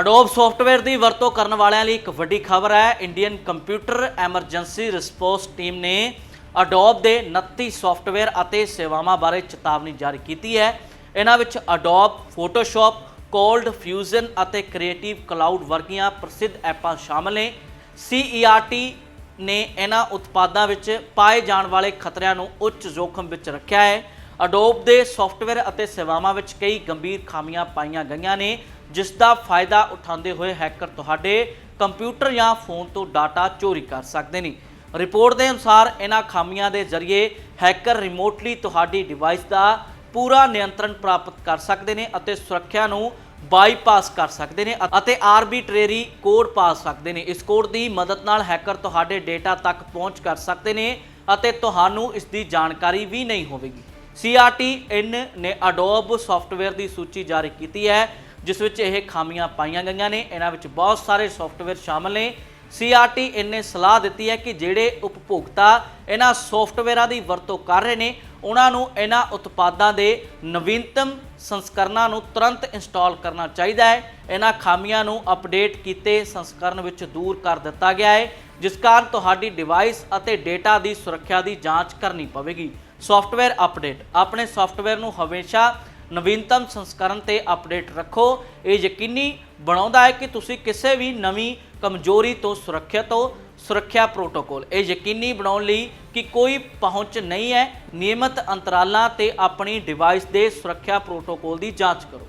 Adobe software ਦੀ ਵਰਤੋਂ ਕਰਨ ਵਾਲਿਆਂ ਲਈ ਇੱਕ ਵੱਡੀ ਖਬਰ ਹੈ। Indian computer emergency response team ਨੇ ਅਡੋਬ ਦੇ 29 ਸੌਫਟਵੇਅਰ ਅਤੇ ਸੇਵਾਵਾਂ ਬਾਰੇ ਚੇਤਾਵਨੀ ਜਾਰੀ ਕੀਤੀ ਹੈ। ਇਹਨਾਂ ਵਿੱਚ ਅਡੋਬ Photoshop ਕੋਲਡ ਫਿਊਜ਼ਨ ਅਤੇ ਕ੍ਰੀਏਟਿਵ ਕਲਾਊਡ ਵਰਗੀਆਂ ਪ੍ਰਸਿੱਧ ਐਪਾਂ ਸ਼ਾਮਲ ਨੇ। CERT ਨੇ ਇਹਨਾਂ ਉਤਪਾਦਾਂ ਵਿੱਚ ਪਾਏ ਜਾਣ ਵਾਲੇ ਖਤਰਿਆਂ ਨੂੰ ਉੱਚ ਜੋਖਮ ਵਿੱਚ ਰੱਖਿਆ ਹੈ। ਅਡੋਬ ਦੇ ਸੌਫਟਵੇਅਰ ਅਤੇ ਸੇਵਾਵਾਂ ਵਿੱਚ ਕਈ ਗੰਭੀਰ ਖਾਮੀਆਂ ਪਾਈਆਂ ਗਈਆਂ ਨੇ, ਜਿਸ ਦਾ ਫਾਇਦਾ ਉਠਾਉਂਦੇ ਹੋਏ ਹੈਕਰ ਤੁਹਾਡੇ ਕੰਪਿਊਟਰ ਜਾਂ ਫੋਨ ਤੋਂ ਡਾਟਾ ਚੋਰੀ ਕਰ ਸਕਦੇ ਨੇ। ਰਿਪੋਰਟ ਦੇ ਅਨੁਸਾਰ, ਇਹਨਾਂ ਖਾਮੀਆਂ ਦੇ ਜ਼ਰੀਏ ਹੈਕਰ ਰਿਮੋਟਲੀ ਤੁਹਾਡੀ ਡਿਵਾਈਸ ਦਾ ਪੂਰਾ ਨਿਯੰਤਰਣ ਪ੍ਰਾਪਤ ਕਰ ਸਕਦੇ ਨੇ ਅਤੇ ਸੁਰੱਖਿਆ ਨੂੰ ਬਾਈਪਾਸ ਕਰ ਸਕਦੇ ਨੇ ਅਤੇ ਆਰਬਿਟਰੇਰੀ ਕੋਡ ਪਾ ਸਕਦੇ ਨੇ। ਇਸ ਕੋਡ ਦੀ ਮਦਦ ਨਾਲ ਹੈਕਰ ਤੁਹਾਡੇ ਡੇਟਾ ਤੱਕ ਪਹੁੰਚ ਕਰ ਸਕਦੇ ਨੇ ਅਤੇ ਤੁਹਾਨੂੰ ਇਸ ਦੀ ਜਾਣਕਾਰੀ ਵੀ ਨਹੀਂ ਹੋਵੇਗੀ। CRTN ਨੇ ਅਡੋਬ ਸੌਫਟਵੇਅਰ ਦੀ ਸੂਚੀ ਜਾਰੀ ਕੀਤੀ ਹੈ, ਜਿਸ ਵਿੱਚ ਇਹ ਖਾਮੀਆਂ ਪਾਈਆਂ ਗਈਆਂ ਨੇ। ਇਹਨਾਂ ਵਿੱਚ ਬਹੁਤ ਸਾਰੇ ਸੌਫਟਵੇਅਰ ਸ਼ਾਮਲ ਨੇ। CRTN ਨੇ ਸਲਾਹ ਦਿੱਤੀ ਹੈ ਕਿ ਜਿਹੜੇ ਉਪਭੋਗਤਾ ਇਹਨਾਂ ਸੌਫਟਵੇਅਰਾਂ ਦੀ ਵਰਤੋਂ ਕਰ ਰਹੇ ਨੇ, ਉਹਨਾਂ ਨੂੰ ਇਹਨਾਂ ਉਤਪਾਦਾਂ ਦੇ ਨਵੀਨਤਮ ਸੰਸਕਰਨਾਂ ਨੂੰ ਤੁਰੰਤ ਇੰਸਟਾਲ ਕਰਨਾ ਚਾਹੀਦਾ ਹੈ। ਇਹਨਾਂ ਖਾਮੀਆਂ ਨੂੰ ਅਪਡੇਟ ਕੀਤੇ ਸੰਸਕਰਨ ਵਿੱਚ ਦੂਰ ਕਰ ਦਿੱਤਾ ਗਿਆ ਹੈ, ਜਿਸ ਕਾਰਨ ਤੁਹਾਡੀ ਡਿਵਾਈਸ ਅਤੇ ਡੇਟਾ ਦੀ ਸੁਰੱਖਿਆ ਦੀ ਜਾਂਚ ਕਰਨੀ ਪਵੇਗੀ। ਸੌਫਟਵੇਅਰ ਅਪਡੇਟ ਆਪਣੇ ਸੌਫਟਵੇਅਰ ਨੂੰ ਹਮੇਸ਼ਾ ਨਵੀਨਤਮ ਸੰਸਕਰਨ ਤੇ ਅਪਡੇਟ ਰੱਖੋ। ਇਹ ਯਕੀਨੀ ਬਣਾਉਂਦਾ ਹੈ ਕਿ ਤੁਸੀਂ ਕਿਸੇ ਵੀ ਨਵੀਂ ਕਮਜ਼ੋਰੀ ਤੋਂ ਸੁਰੱਖਿਅਤ ਹੋ। ਸੁਰੱਖਿਆ ਪ੍ਰੋਟੋਕੋਲ ਇਹ ਯਕੀਨੀ ਬਣਾਉਣ ਲਈ ਕਿ ਕੋਈ ਪਹੁੰਚ ਨਹੀਂ ਹੈ। ਨਿਯਮਤ ਅੰਤਰਾਲਾਂ ਤੇ ਆਪਣੀ ਡਿਵਾਈਸ ਦੇ ਸੁਰੱਖਿਆ ਪ੍ਰੋਟੋਕੋਲ ਦੀ ਜਾਂਚ ਕਰੋ।